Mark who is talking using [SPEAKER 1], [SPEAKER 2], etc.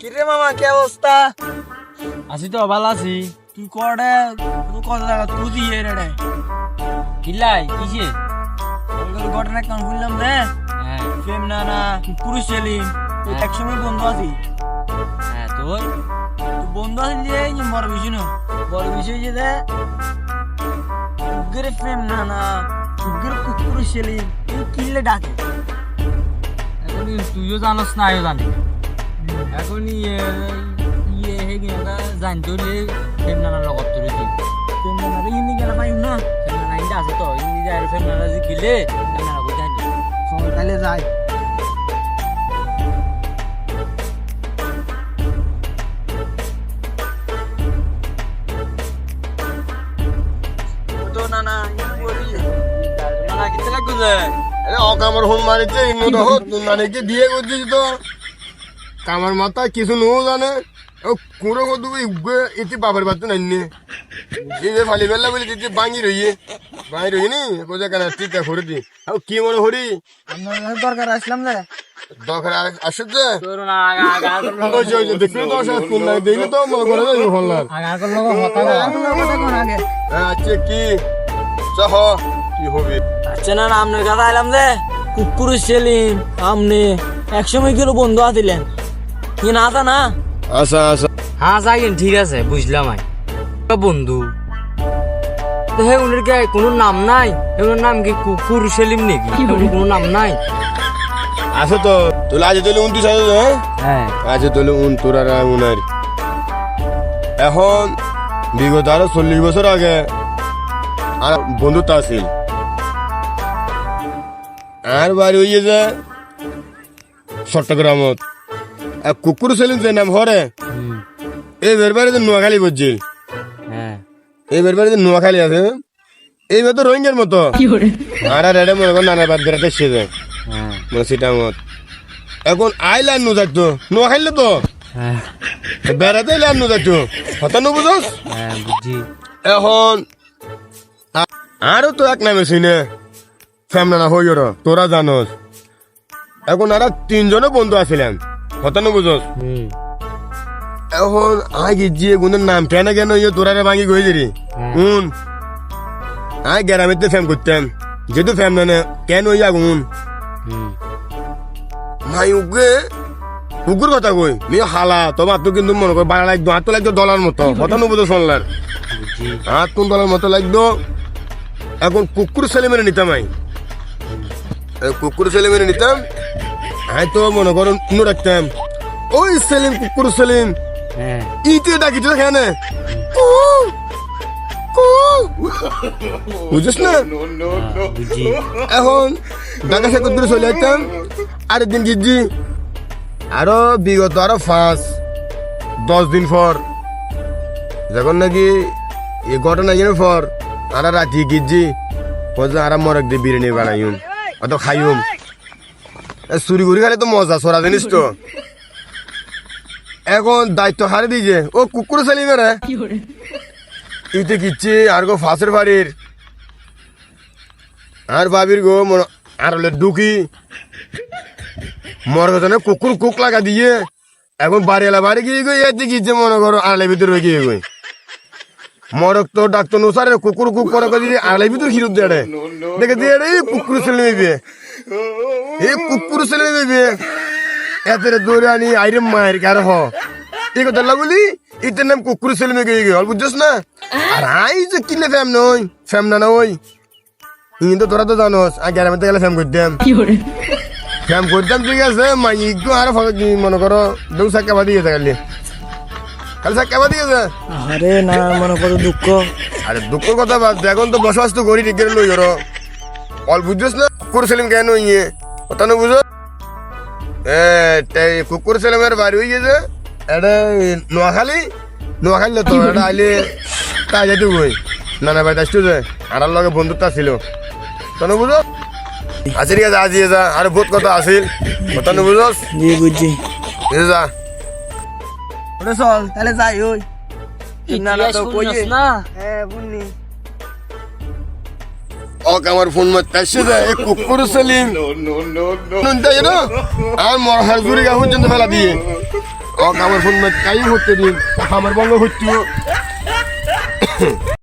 [SPEAKER 1] কিরে মামা কি অবস্থা?
[SPEAKER 2] আছি তো ভালো আছি।
[SPEAKER 1] তুই কড়ে তুই কত টাকা তুই দিয়ে রে রে।
[SPEAKER 2] কিলাই কিসে?
[SPEAKER 1] তোর ঘটনা কেমন শুনলাম রে?
[SPEAKER 2] হ্যাঁ।
[SPEAKER 1] ফেম না না পুরুষ সেলিম তুই
[SPEAKER 2] হ্যাঁ।
[SPEAKER 1] একসময় বন্ধু আছি।
[SPEAKER 2] হ্যাঁ তোর?
[SPEAKER 1] তুই বন্ধু আছি যে বড় বিষয় না বড় বিষয় যে দে ফেম না না পুরুষ সেলিম তুই কিনলে ডাকে।
[SPEAKER 2] এখন তুইও জানোস না আমিও জানি। এখন ইয়ে ইয়ে হে কিনা জানতে হলে ফেমনানার লগত তোরে দিই
[SPEAKER 1] ফেম না না রে ইনি গেলে পাইম না।
[SPEAKER 2] ফেমনানা ইন্দা আছে তো ইন্দি যায় ফেমনানা গিলে ফেমনানা কোথায়
[SPEAKER 1] তাহলে যাই
[SPEAKER 3] আরে অ কামার ফোন মারিছে ইনু দেখো নানিকে বিয়ে করছিস তো কামার মাথা কিছু নো জানে ও কুড়ো কো দুই ইতি বাবার বাত নাই নে এই যে ফালি বেলা বলি দিতে বাঙি রইয়ে বাঙি রইয়ে নি কোজা কেন টিকা করে দি আও কি মনে হরি
[SPEAKER 1] কাছে দরকার আসলাম রে
[SPEAKER 3] দখর আসছে
[SPEAKER 2] তোর না আগা আগা আগা
[SPEAKER 3] ওই যে ওই তো আসে কোন নাই দেখলি তো মনে করে যাই হল্লার
[SPEAKER 2] আগা আগা লগ হতা গা
[SPEAKER 1] আপনার কথা কোন আগে
[SPEAKER 3] আচ্ছা কি সহ কি হবে?
[SPEAKER 1] আচ্ছা না না আপনার কাছে আইলাম রে কুকুর সেলিম আপনি একসময় গেল বন্ধু আছিলেন কি না তা না?
[SPEAKER 3] আচ্ছা আচ্ছা।
[SPEAKER 2] হ্যাঁ যাইন ঠিক আছে বুঝলাম আই বন্ধু তো হে উনের কি কোনো নাম নাই? এগুলোর নাম কি কুকুর সেলিম নাকি? কোনো নাম নাই?
[SPEAKER 3] আছে তো তুই আজ উনত্রিশ আছে হ্যাঁ?
[SPEAKER 2] হ্যাঁ।
[SPEAKER 3] আজ তুই উনতুর আর উনার। এখন বিগত আরও চল্লিশ বছর আগে আর বন্ধুত্ব আছিল আর বাড়ি হইয়ে যে চট্টগ্রামত। এক কুকুর ছিলেন যে নাম হরে এই বেরবারে যে নোয়াখালী বুঝছিল
[SPEAKER 2] হ্যাঁ।
[SPEAKER 3] এই বেরবারে যে নোয়াখালী আছে। এই তো রোহিঙ্গার মতো। আর আর এডে মনে কর নানা বাদ বেড়াতে সে যায়।
[SPEAKER 2] হ্যাঁ।
[SPEAKER 3] মানে সেটা মত এখন আইলার নু থাকতো নোয়াখাইলে তো।
[SPEAKER 2] হ্যাঁ।
[SPEAKER 3] বেড়াতে এলাম নু থাকতো হতানো বুঝোস?
[SPEAKER 2] হ্যাঁ
[SPEAKER 3] এখন আরও তো এক নামে সিনে ফ্যামনা হই ওর। তোরা জানোস। এখন আর তিনজনে বন্ধু আছিলাম। হতানো বুঝোস?
[SPEAKER 2] হুম।
[SPEAKER 3] এখন আগে যে গুণের নাম কেন কেন? ইয়ে তোরারে ভাঙি গই দিরি। উন। আই গ্রামেতে ফ্যাম করতাম। যেহেতু ফ্যাম না কেন ওই আগুন?
[SPEAKER 2] হুম।
[SPEAKER 3] ভাই উগে উগুর কথা কই? নি হালা তোমার তো কিন্তু মনে কর বাড়া লাগতো হাত তো লাগতো দলার মতো। কথা নবুঝো শুনলার
[SPEAKER 2] বুঝছি
[SPEAKER 3] হাত কোন দলার মতো লাগতো। এখন কুকুর ছেলে মেরে নিতাম আই। কুকুর ছেলে মেরে নিতাম? আই তো মনে করো নো রাখতাম ওই সেলিম কুকুর সেলিম।
[SPEAKER 2] হ্যাঁ।
[SPEAKER 3] ইতে ডাকি তো এখানে বুঝিস না? এখন ঢাকা শেখর দূরে চলে আসতাম। আরেকদিন গিজি আরও বিগত আরও পাঁচ দশ দিন পর। যখন নাকি এই ঘটনা গেলে পর আর রাতি গিজি আর মরক দিয়ে বিরিয়ানি বানাইম। অত খাইম চুরি করে খালে তো মজা সরা জিনিস তো। এখন দায়িত্ব হারে দিয়েছে ও কুকুর চালি মেরে ইতে কিচ্ছি আর গো ফাঁসের বাড়ির। আর বাবির গো মন- আর হলে মর কথা কুকুর কুক লাগা দিয়ে। এখন বাড়ি এলা বাড়ি গিয়ে গই এতে গিয়েছে মনে করো আড়াই ভিতরে গিয়ে গই। মরক তো ডাক্তার নুসারে কুকুর কুক করে করে দিয়ে আড়াই ভিতরে হিরুত দেড়ে দেখে দিয়ে রে কুকুর ছেলে মেয়ে এই কুকুর ছেলে মেয়ে এতে দৌড়ে আনি আইরে মায়ের কার হ এই কথা বলি ইতের নাম কুকুর ছেলে মেয়ে গিয়ে গেল বুঝছিস না? আর আই যে কিনলে ফ্যাম নই ফ্যাম না না ওই কিন্তু তোরা তো জানোস আর গ্রামেতে গেলে ফ্যাম করতাম। ফ্যাম করতাম ঠিক আছে মাইকো আর মনে করো? দু সাক্কা বাদি গেছে কালি সাক্কা বাদি গেছে
[SPEAKER 1] আরে না মনে করো দুঃখ।
[SPEAKER 3] আরে দুঃখের কথা বাদ এখন তো বসবাস তো করি ঠিক লই ওর অল বুঝছিস না কুকুর সেলিম কেন ইয়ে? কথা না বুঝো? এ তাই কুকুর সেলিমের বাড়ি হয়ে গেছে। এটা নোয়াখালী? নোয়াখালী তো এটা আইলে তাই যেতে কই নানা ভাই আসতো যে আর লগে বন্ধুত্ব ছিল তনু বুঝো? আছে ঠিক আছে আজিয়ে যা আর বহুত কথা আছিল। কথা নু বুঝোস?
[SPEAKER 1] জি বুঝছি।
[SPEAKER 3] যা।
[SPEAKER 1] ওরে চল তাহলে যাই ওই। না না তো
[SPEAKER 2] না
[SPEAKER 1] হ্যাঁ
[SPEAKER 3] আমার ফোন মারতে আসছে যে এই কুকুর সেলিম নুন তাই না? আর মর হার জুড়ি গা পর্যন্ত ফেলা দিয়ে। ওক আমার ফোন মারতে তাই হতে দিন। আমার বঙ্গ হচ্ছে